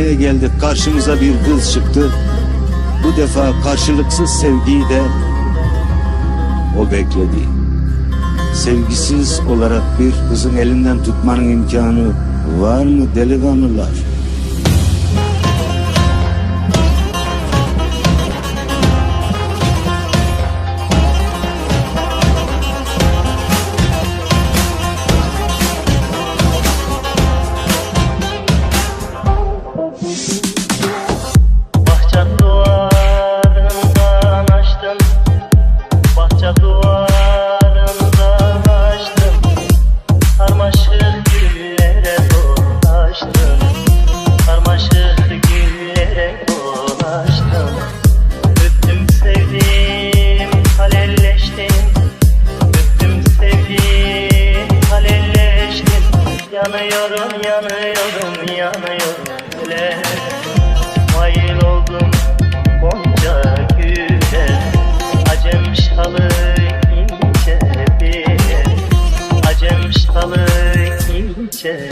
geldik karşımıza bir kız çıktı. Bu defa karşılıksız sevgiyi de o bekledi. Sevgisiz olarak bir kızın elinden tutmanın imkanı var mı delikanlılar? Yanıyorum yanıyorum yanıyorum. Öyle Mail oldum Gonca güle Acem şalı ince bir. Acem şalı ince